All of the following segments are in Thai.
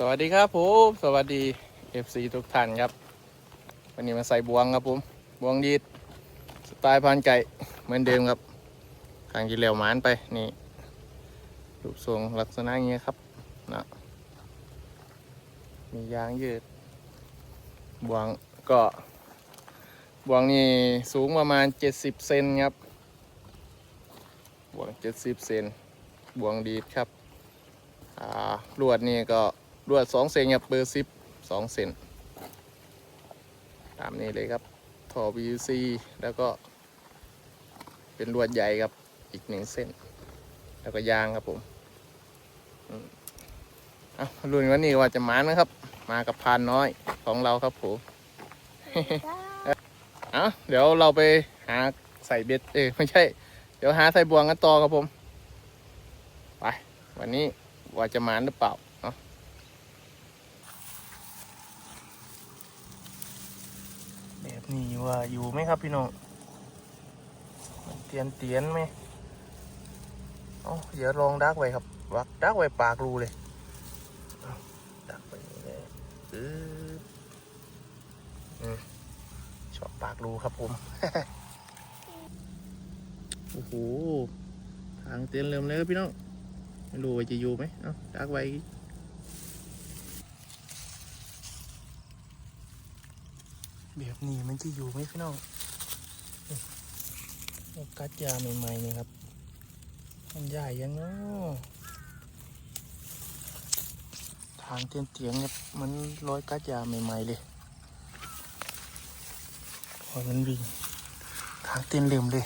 สวัสดีครับผมสวัสดี FC ทุกท่านครับ วันนี้มาใส่บวงครับผมบวงดีดสไตล์พานไก่เหมือนเดิมครับทางที่เร็วหมานไปนี่รูปทรงลักษณะอย่างเงี้ยครับนะมียางยืด บวงก็บวงนี่สูงประมาณ 70 เซนครับ บวง 70 เซนบวงดีดครับอ่าลวดนี่ก็ ลวดสองเซนครับเบอร์สิบสองเซนตามนี้เลยครับท่อ PVC แล้วก็ เป็นลวดใหญ่ครับอีกหนึ่งเส้น แล้วก็ยางครับผมอืมเอะรุ่นวันนี้ว่าจะมานะครับ มากับพานน้อยของเราครับผมอะเดี๋ยวเราไปหาใส่เบ็ดเออไม่ใช่ เดี๋ยวหาใส่บวงกันต่อครับผม ไป วันนี้ว่าจะมาหรือเปล่าเนาะแบบนี้ ว่าอยู่ไหมครับพี่น้องเตียนเตียนไหมเอ๋อเดี๋ยวลองดักไว้ครับวักดักไว้ปากรูเลยดักไปเลยอือชอบปากรูครับผมโอ้โหทางเตียนเริ่มเลยครับพี่น้องไม่รู้ว่าจะอยู่ไหมเอ้าดักไว้อีก แบบนี้มันจะอยู่ไหมพี่น้องกัดยาใหม่ๆนี่ครับ มันใหญ่ยังเนาะทางเตียนเตียงๆเนี่ยมันร้อยกัดยาใหม่ๆเลยพอมันวิ่งทางเตียนเริ่ยมเลย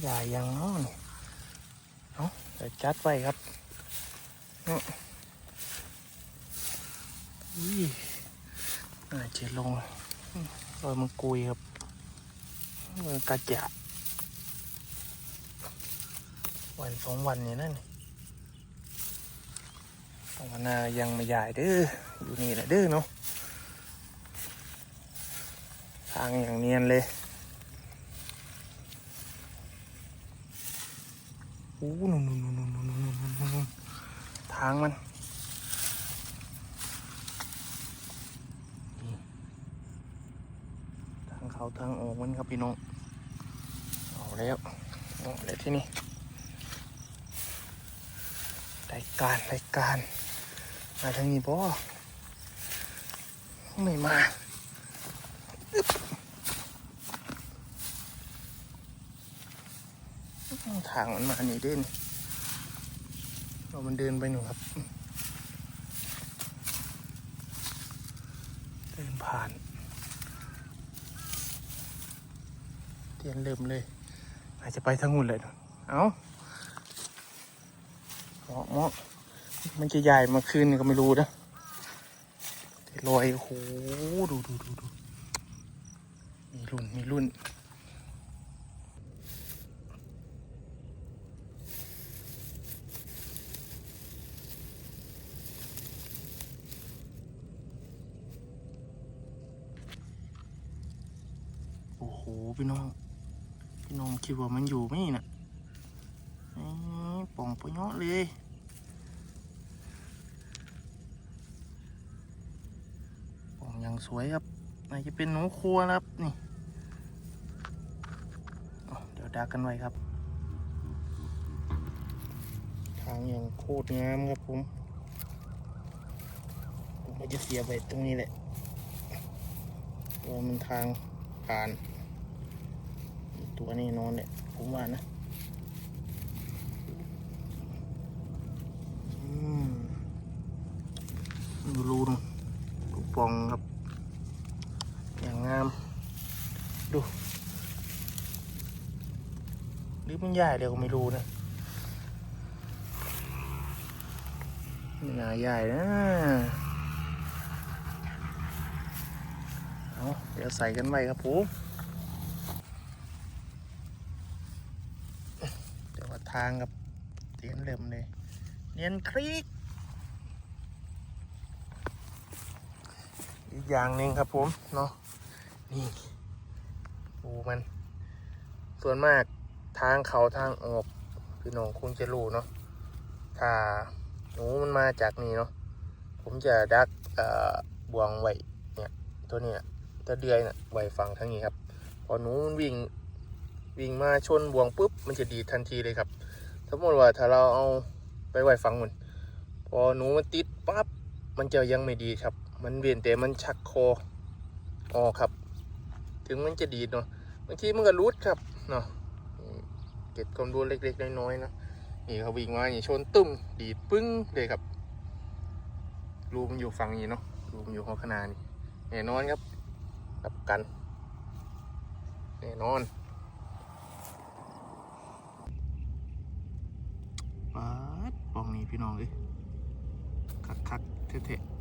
ใหญ่ยังเนาะนี่เอาเดี๋ยวจัดไว้ครับเนาะ อะไรเจ็ดลงรอยมังกุยครับกระจะวันสองวันนี่นั่นภาวนายังไม่ใหญ่เด้อ อยู่นี่แหละเด้อเนาะ ทางอย่างเนียนเลยอู้หนุ่มๆๆๆๆทางมันางเขาทางออกมันครับพี่น้องเอาแล้วเอาแล้วที่นี่รายการรายการ มาทางนี้บ่ไม่มาทางมันมาหนีเด่นเรามันเดินไปหนูครับ เดินผ่าน เตียนเริ่มเลย อาจจะไปทางหุ่นเลยเอาเหมาะเหมาะมันจะใหญ่มาคืนก็ไม่รู้นะแต่ลอยโอ้โหดูดูดูดูมีรุ่นมีรุ่นโอ้โหพี่น้อง คิดว่ามันอยู่ไหมน่ะป่องปะเนาะเลย ป่องอย่างสวยครับน่าจะเป็นหนูครัวนะครับนี่เดี๋ยวดักกันไว้ครับ ทางอย่างโคตรงามครับผมผมจะเสียไปตรงนี้แหละเพราะว่ามันทางผ่าน ตัวนี้นอนเนี่ยผมว่านะอืมดูรูนลูกปองครับ อย่างงาม ดูหรือมันใหญ่เดี๋ยวก็ไม่รู้นะไม่นาใหญ่นะเอาเดี๋ยวใส่กันไว้ครับผม เดี๋ยวว่า ทางกับเตียนเริ่มเลย เนียนคลิก อีกอย่างหนึ่งครับผมเนาะนี่ดูมัน ส่วนมากทางเขาทางออกพี่น้องคงจะรู้เนาะถ้าหนูมันมาจากนี่เนาะผมจะดักเอ่วงไว้เนี่ยตัวเนี้ยตัวเดือยน่ะไว้ฝั่งทางนี้ครับ พอหนูมันวิ่งวิ่งมาชนบ่วงปุ๊บ มันจะดีทันทีเลยครับ มมติว่าถ้าเราเอาไปไว้ฝังมัน พอหนูมันติดปั๊บมันจะยังไม่ดีครับ มันเวียนแต่มันชักคอออกครับ ถึงมันจะดีดเนาะบางทีมันก็รุดครับเนาะเก็บความรู้เล็กๆน้อยๆนะนี่เขาวิ่งมานี่ชนตึ้มดีดปึ้งเลยครับรูมันอยู่ฝั่งนี้เนาะรูมันอยู่ข้างขนานี่แน่นอนครับรับกัน แน่นอน ปัดปองนี้พี่น้องเลยคักๆเท่ๆ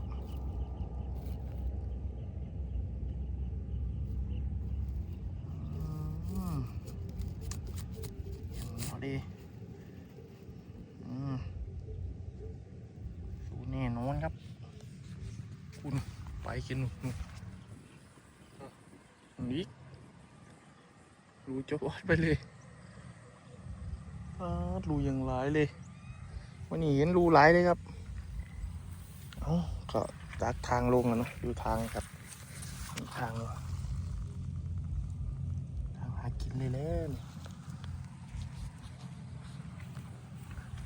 อืมอย่างนี้เอาดิอืมสูแน่นอนครับ คุณไปกินหนูนี่รู้จะวัดไปเลย รูยังหลายเลย วันนี้เห็นรูหลายเลยครับเอ้าก็จากทางลงอะเนาะอยู่ทางครับทางทางหากินเลยเล่น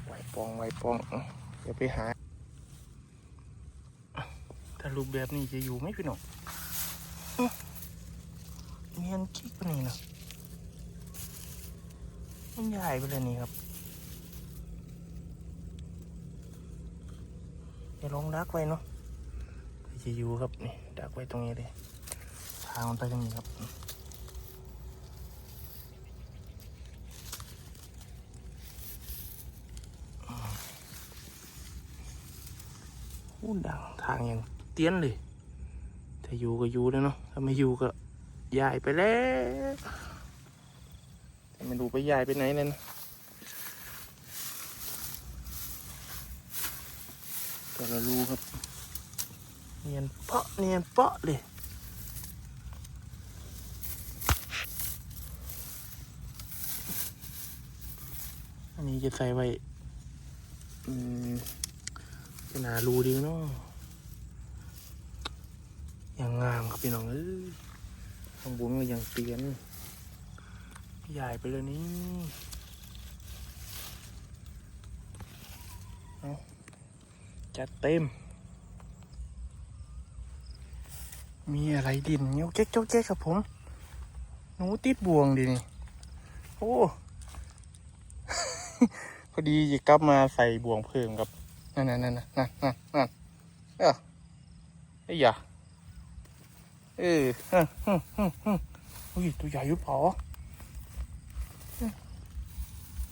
ไหวปองไหวปองเอาเดี๋ยวไปหา ถ้ารูปแบบนี้จะอยู่ไหมพี่น้องเนียนกิ๊กปนี่นะ มันใหญ่ไปเลยนี่ครับเดี๋ยวลองดักไว้เนาะจะอยู่ครับนี่ดักไว้ตรงนี้เลยทางมันไปตรงนี้ครับอู้ดังทางยังเตี้ยนเลย ถ้าอยู่ก็อยู่แล้วเนาะ ถ้าไม่อยู่ก็ย้ายไปแล้ว ไม่รู้ไปยายไปไหนเลยนะแต่เรารู้ครับ เนียนเปาะเนียนเปาะเลยอันนี้จะใส่ไว้อืมจะหนารูดีเนาะอย่างงามครับพี่น้องเอ้ยข้างบนก็ยังเตียน ใหญ่ไปเลยนี่เอาจัดเต็ม มีอะไรดินเงี้ยวเจ๊กเจ้าเจ๊กครับผม หนูติดบ่วงดินี่ โอ้ พอดีจะกลับมาใส่บ่วงเพิ่มครับ นั่นนั่นนั่นนั่นนั่นนั่นเออไอ้ยาเออฮึ่มฮึ่มฮึ่มฮึ่มอุ้ยตัวใหญ่ยุบเปล่า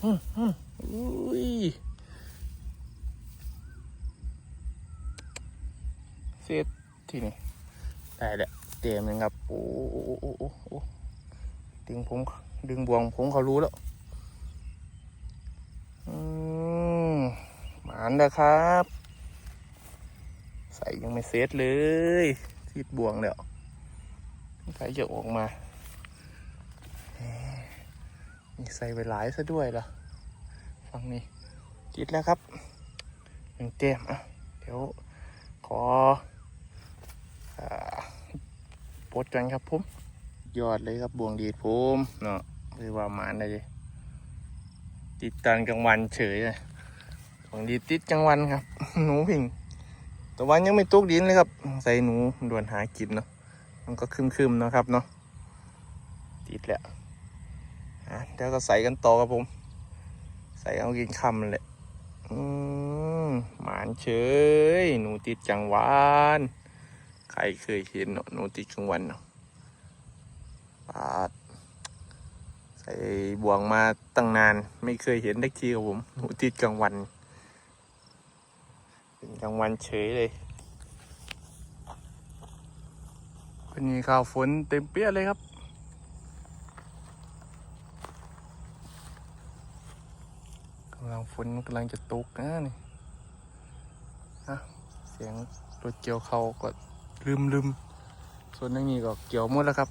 อุ้ยเสร็จทีนี้ได้แหละเต็มเลยครับ โอ้โอ้โอ้โอ้โอ้ดึงผม ดึงบ่วงผมเขารู้แล้วอืมหมานนะครับ ใส่ยังไม่เซตเลย ทิดบ่วงแล้วใส่จะออกมา นี่ใส่ไปหลายซะด้วยล่ะฟังนี่ติดแล้วครับหนึ่งเต็มอะเดี๋ยวขออ่าปดกันครับผมยอดเลยครับบวงดีดผมเนาะคือว่ามานเลยติดตอนกลางวันเฉยเลยของดีติดจังหวันครับ หนูพิงแต่วันยังไม่ตุกดินเลยครับ ใส่หนูด่วนหากินเนาะมันก็คึมๆเนาะครับเนาะติดแล้วอะ เดี๋ยวก็ใส่กันต่อครับผม ใส่เอากินคำเลยอืมหมานเฉย หนูติดจังหวันใครเคยเห็นเนาะหนูติดกลางวันเนาะปาด ใส่บ่วงมาตั้งนาน ไม่เคยเห็นได้ทีครับผม หนูติดกลางวัน เป็นกลางวันเฉยเลยวันนี้ข่าวฝนเต็มเปี้ยเลยครับ กำลัง ฝนกำลังจะตกนะนี่ฮะเสียงรถเกี่ยวเขาก็ลืมลืมส่วนนี้ก็เกี่ยวหมดแล้วครับ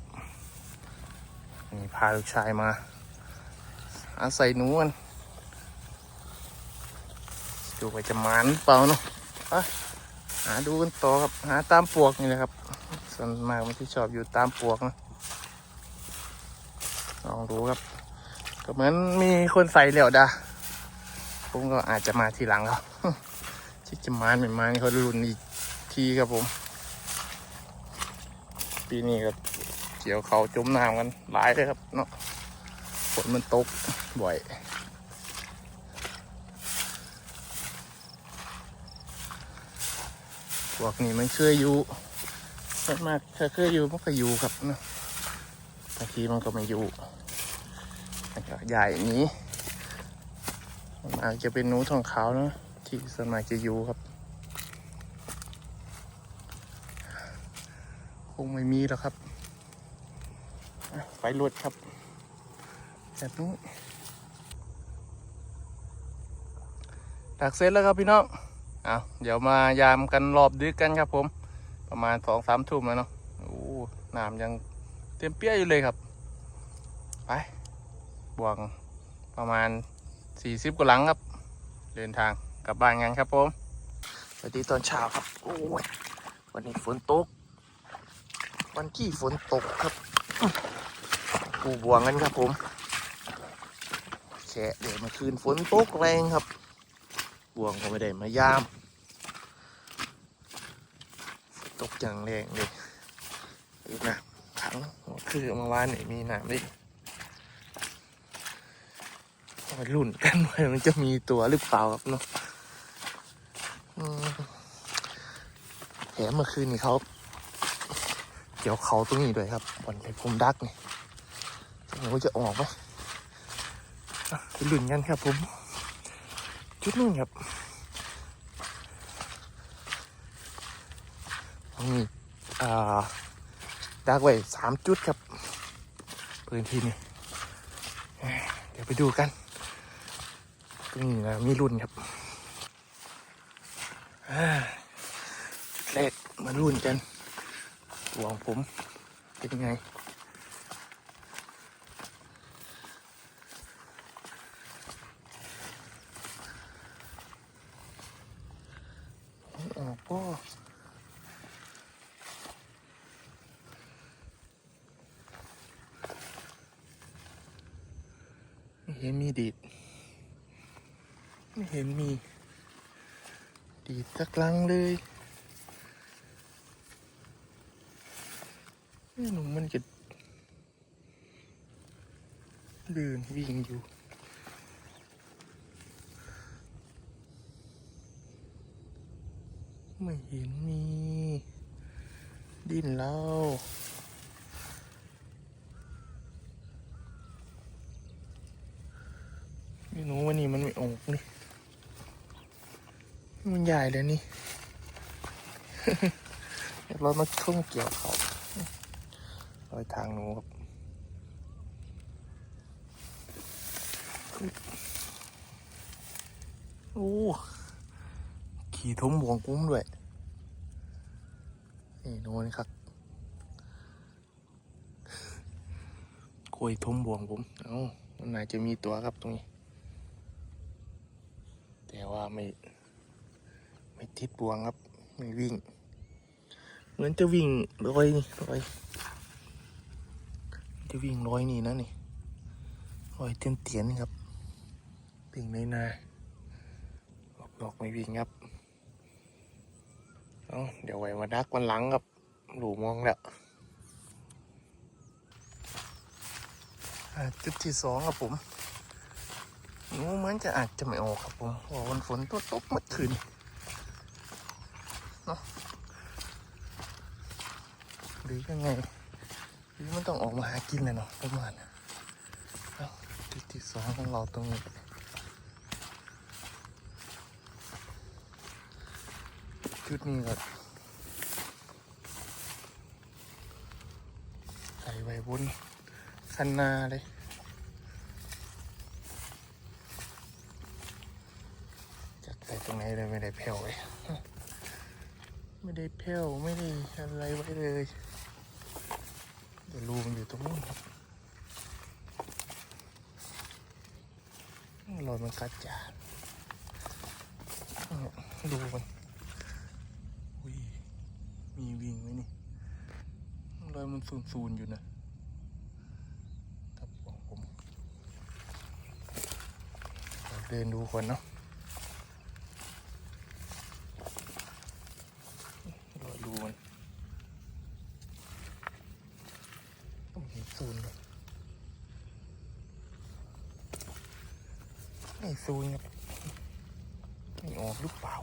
นี่พาลูกชายมา อาศัยหนูกันดูไปจะหมานเปล่าเนาะไปหาดูกันต่อครับหาตามปวกนี่แหละครับ ส่วนมากมันที่ชอบอยู่ตามปวกนะลองดูครับ ก็เหมือนมีคนใส่เหลี่ยวดา ผมก็อาจจะมาทีหลังครับชิจะมานไม่มานี่เขารุ่นอีกทีครับผม ปีนี้ก็เกี่ยวเขาจมน้ำกันหลายเลยครับเนาะฝนมันตกบ่อยพวกนี้มันเคยอยู่ส่มากถ้าเคยอยู่มันก็อยู่ครับเนาะบางทีมันก็ไม่อยู่มันก็ใหญ่นี้ ส่วนมากจะเป็นนูทองขาวเนาะที่สมากจะอยู่ครับ คงไม่มีแล้วครับไปรวดครับแบบนี้ดักเสร็จแล้วครับพี่น้องเอาเดี๋ยวมายามกันรอบดึกกันครับผม ประมาณสองสามทุ่มแล้วเนาะโอ้น้ำยังเต็มเปี้ยอยู่เลยครับ ไปบวงประมาณ สี่สิบกว่าหลังครับ เดินทางกลับบ้านกันครับผมสวัสดีตอนเช้าครับโอ้ยวันนี้ฝนตก วันที่ฝนตกครับปูบวงกันครับผมแฉะเดี๋ยวเมื่อคืนฝนตกแรงครับ บวงก็ไม่ได้มายาม ตกอย่างแรงเลยนะขังคือเมื่อวานนี่มีน้ำดิ มาลุ่นกันว่ามันจะมีตัวหรือเปล่าครับเนาะแถมเมื่อคืนนี่เขาเกี่ยวเขาตรงนี้ด้วยครับบอนไปพรมดักนี่จะรู้จะออกไหมอะไปลุ้นกันครับผม จุดนู้นครับมีอ่าดักไว้สามจุดครับ พื้นที่นี่ เดี๋ยวไปดูกัน ตรงนี้นะมีรุ่นครับจุดแรกมารุ่นกันหวงผมเป็นยังไงออกก็เห็นมีดีด ไม่เห็นมี ดีดสักครั้งเลยหนุ่มมันจะเดินวิ่งอยู่ไม่เห็นมี ดิ้นแล้วไม่รู้ว่านี่มันไม่ออกนี่ ใหญ่เลยนี่รามาทุ่งเกี่ยวเขารอยทางหนูครับโอ้ขี่ทุ่มบวงกุ้มด้วย นี่โน่นครับโกยทุ่มบวงผมเอ้ามันน่าจะมีตัวครับตรงนี้ แต่ว่าไม่ ไม่ติดบวงครับไม่วิ่ง เหมือนจะวิ่งร้อยนี่ร้อยจะวิ่งร้อยนี่นะนี่ร้อยเตียนเตียนี้ครับวิ่งในนาหลอกไม่วิ่งครับเอาเดี๋ยวไว้มาดักวันหลังครับหลูมองแล้วจุดที่สองครับผมหนูเหมือนจะอาจจะไม่ออกครับผมเพราะวันฝนตัวตกเมื่อคืน เนาะหรือยังไงหรือมันต้องออกมาหากินเลยเนาะประมาณนะจุดที่สองของเราตรงนี้จุดนี้ก็ใส่ไว้บนคันนาเลยจัดใส่ตรงไหนเลยไม่ได้แผ่วเลย ไม่ได้แผ่วไม่ได้อะไรไว้เลยเดี๋ยวรูมันอยู่ตรงนู้นครับรอยมันกัดจานดูมันอุ้ยมีวิ่งไหมนี่รอยมันซูนๆอยู่นะครับของผมเดี๋ยวเดินดูก่อนเนาะรอดูมันต้องเห็นซูนเลยไม่ซูนครับ ไม่ออกหรือเปล่า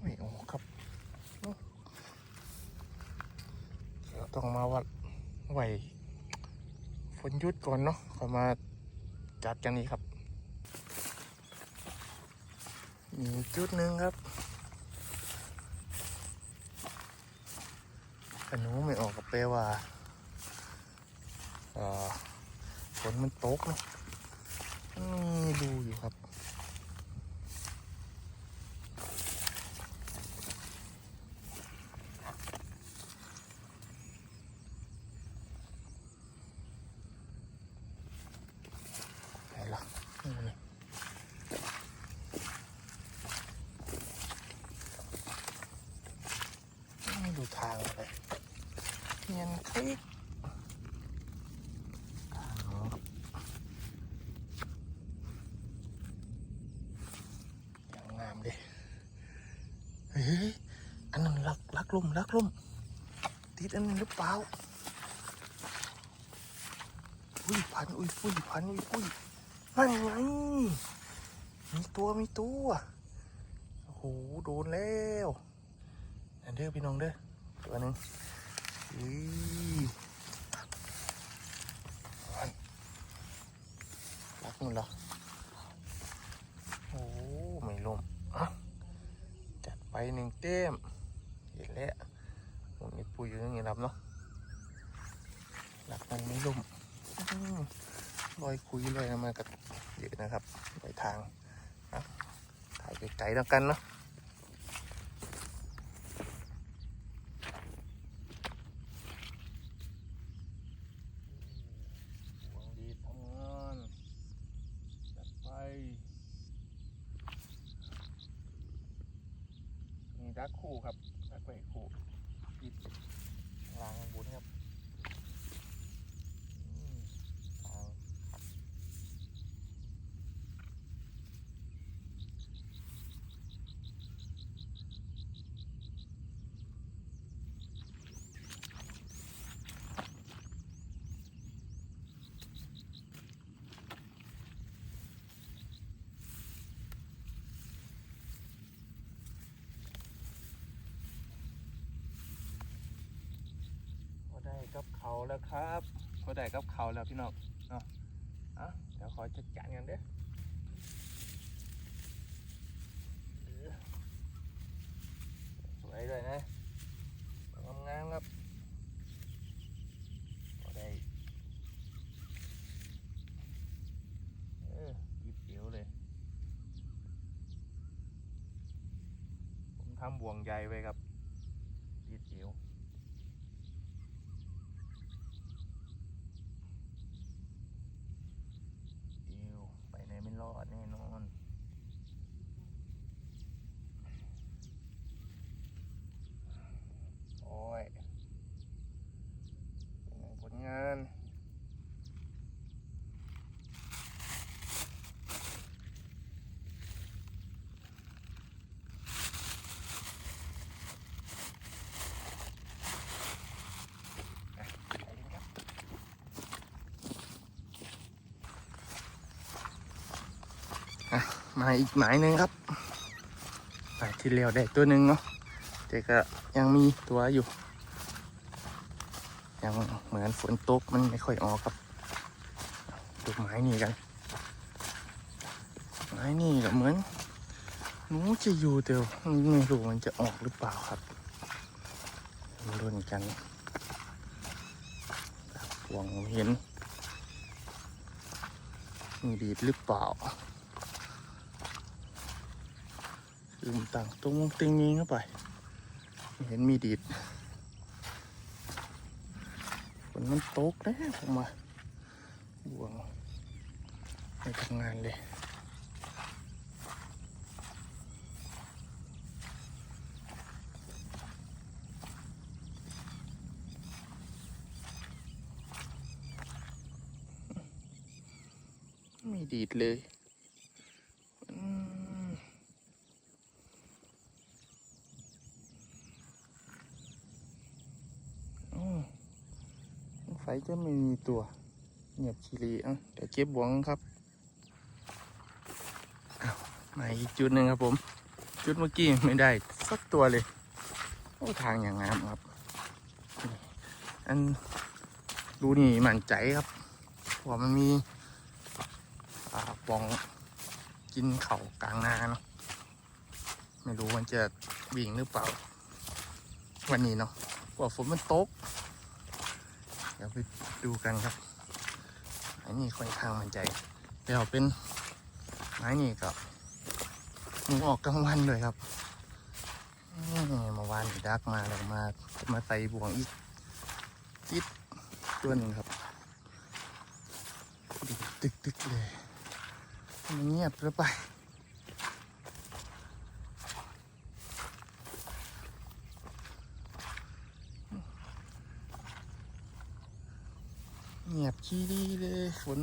ไม่ออกครับเนอะเดี๋ยวต้องมาวัดไหวฝนห ยุดก่อนเนาะค่อมาจัดกันนี้ครับมีจุดหนึ่งครับขนูไม่ออกกับเปลว่าฝนมันตกนะนี่ดูอยู่ครับ ไหนล่ะนี่มันนี่ไม่ดูทางเลยเนียนคลิก อย่างงามดิ เฮ้ยอันนั้นลักลักลุ่มลักลุ่มติดอันนั้นหรือเปล่าอุ้ยพันอุ้ยปุ้ยพันอุ้ยปุ้ยนั่นไงมีตัวมีตัวโอ้โหโดนแล้วอันเด้อพี่น้องเด้อตัวหนึ่งอุ้ยพันรักมันเหรอ โอ้ไม่ลมอะจัด ไปหนึ่งเต็มเห็นแล้วมันมีปุ๋ยอยู่อย่างนี้รับเนาะหลักมันไม่ลุ่มลอยคุยลอยมากับเยอะนะครับไปทางอะถ่ายไกลๆแล้วกันเนาะหวังดีทำงานจัดไป มีดัก คู่ครับดักไว้คู่ปิดลางบุญครับอืมทาง กับเขาแล้วครับก็ได้กับเขาแล้วพี่น้องเนาะอะเดี๋ยวขอจัดการกันเด้อสวยด้วยนะงามๆครับก็ได้เออยิบเดียวเลย ผมทำบ่วงใยไว้ครับยิดเดียว อิวไปไหนไม่รอดแน่นอน โอ้ยเป็นไงผลงาน อะไปกันครับ มาอีกหมายหนึ่งครับหมายที่เร็วได้ตัวหนึ่งเนาะแต่ก็ยังมีตัวอยู่ ยังเหมือนฝนตกมันไม่ค่อยออกครับดูไม้นี่กันไม้นี่ก็เหมือนหนูจะอยู่แต่ไม่รู้มันจะออกหรือเปล่าครับมาลุ้นกันหวังเห็นมีดีดหรือเปล่า ลืมต่างตรงติงนี้เข้าไป เห็นมีดีดฝนมันตกแล้วผมว่าบ่วงไม่ทำงานเลยไม่ดีดเลยอืมอ๋อสงสัย จะไม่มีตัวเงียบชีรีอะเดี๋ยวเก็บบวงครับมาอีกจุดหนึ่งครับผม จุดเมื่อกี้ไม่ได้สักตัวเลยโอ้ทางอย่างงามครับ อันดูนี่มั่นใจครับพว่ามันมีปองกินเข่ากลางนาเนาะไม่รู้มันจะวิ่งหรือเปล่า วันนี้เนาะเพราะว่าฝนมันตก ดี๋ยวไปดูกันครับอันนี้ค่อนข้างมันใจเดี๋ยวเป็นไม้นี่ก็หนูออกกลางวันเลยครับนี่เมาวานดักมาแล้วมามาใส่บ่วงอีกจิตตัวหนึ่งครับตึกตึกๆเลยมันเงียบหรือไป เงียบขี้ดีเลยฝน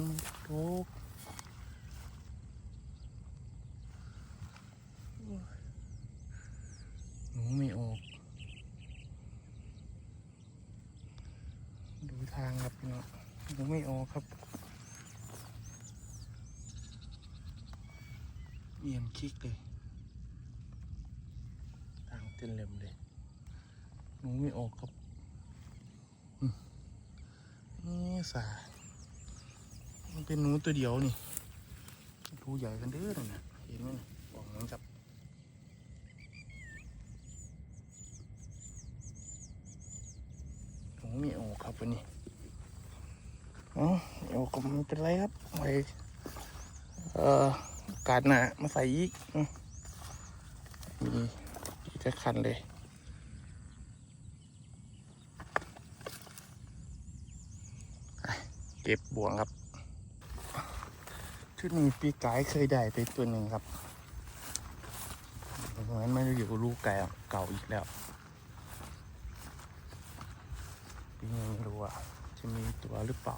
ตกหนูไม่ออก ดูทางครับพี่น้องหนูไม่ออกครับเอียงคลิกเลย ทางเต้นเล็มเลย หนูไม่ออกครับอืมนี่สามัน เป็นหนูตัวเดียวนี่ตัวใหญ่กันเด้อน่ะเห็นไหมน่ะบอกน้องจับหนูม่ออกครับวันนี้อ๋อไม่อกก็ไม่เป็นไรครับไว้เอ่อกาสหนามาใส่อีกมีอีกจะคันเลยเก็บบ่วงครับ ชุดนี้ปีกายเคยได้ไปตัวหนึ่งครับเหมือนไม่ได้อยู่กับลูกไก่เก่าอีกแล้วปีนี้ไม่รู้ว่าจะมีตัวหรือเปล่า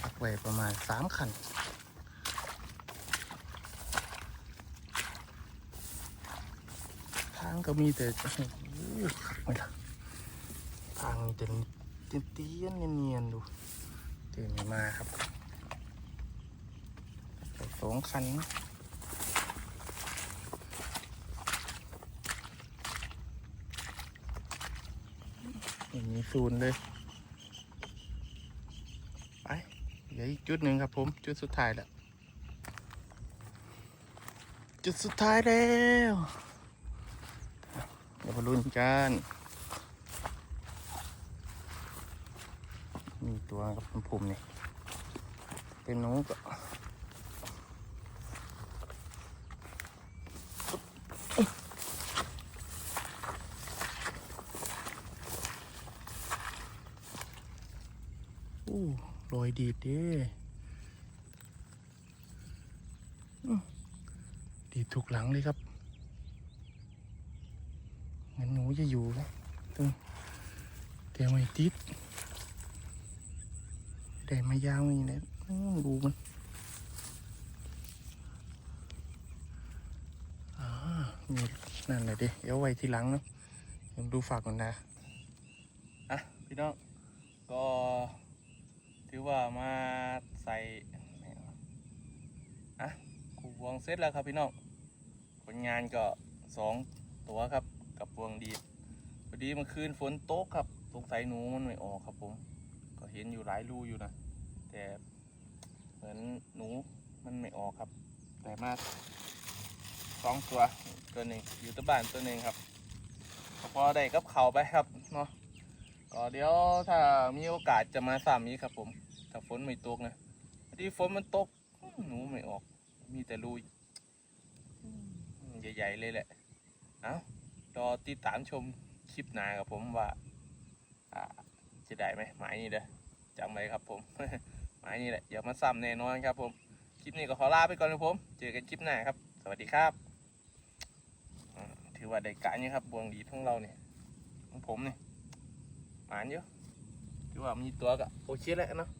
ดักไว้ประมาณสามคันทางก็มีแต่โอ้โหขับไม่ละทางมีแต่เตียนเตียนเนียนๆดู ตียนไม่มาครับสองคันนะอย่างนี้ศูนเลยไปเดี๋ยวอีกจุดหนึ่งครับผมจุดสุดท้ายแล้วจุดสุดท้ายแล้ว เดี๋ยวมาลุ้นกัน มี ตัวกับผมผมนี่ยเป็นนูก็อู้รอยดีดเด้ดีดถูกหลังเลยครับงั้นหนูจะอยู่ไหมตึงแต่ไม่ติด แต่ไม่ยาวนี่นะดูมันอ่านี่นั่นแหละดิเดี๋ยวไว้ทีหลังเนาะเดี๋ยวดูฝากก่อนนะ อะ พี่น้อง ก็ถือว่ามาใส่อะกูวงเสร็จแล้วครับพี่น้อง ผลงานก็สองตัวครับ กับวงดีดพอดีเมื่อคืนฝนตกครับ สงสัยหนูมันไม่ออกครับผม เห็นอยู่หลายรูอยู่นะ แต่เหมือนหนูมันไม่ออกครับ แต่มาสองตัวตัวหนึ่งอยู่ที่บ้านตัวหนึ่งครับพอได้กับเขาไปครับเนาะก็เดี๋ยวถ้ามีโอกาสจะมาสามนี้ครับผมถ้าฝนไม่ตกนะพอดีฝนมันตกหนูไม่ออก มีแต่รูใหญ่ๆเลยแหละ เอารอติดตามชมคลิปหน้ากับผมว่าจะจะได้ไหมหมายนี่เด้อ จำไว้ครับผมหมายนี่แหละอย่ามาซ้ำแน่นอนครับผม คลิปนี้ก็ขอลาไปก่อนนะผม เจอกันคลิปหน้าครับ สวัสดีครับ ถือว่าได้การอยู่ครับบวงดีทั้งเราเนี่ยของผมเนี่ยหมานเยอะถือว่ามีตัวก็โอเคแล้วเนาะ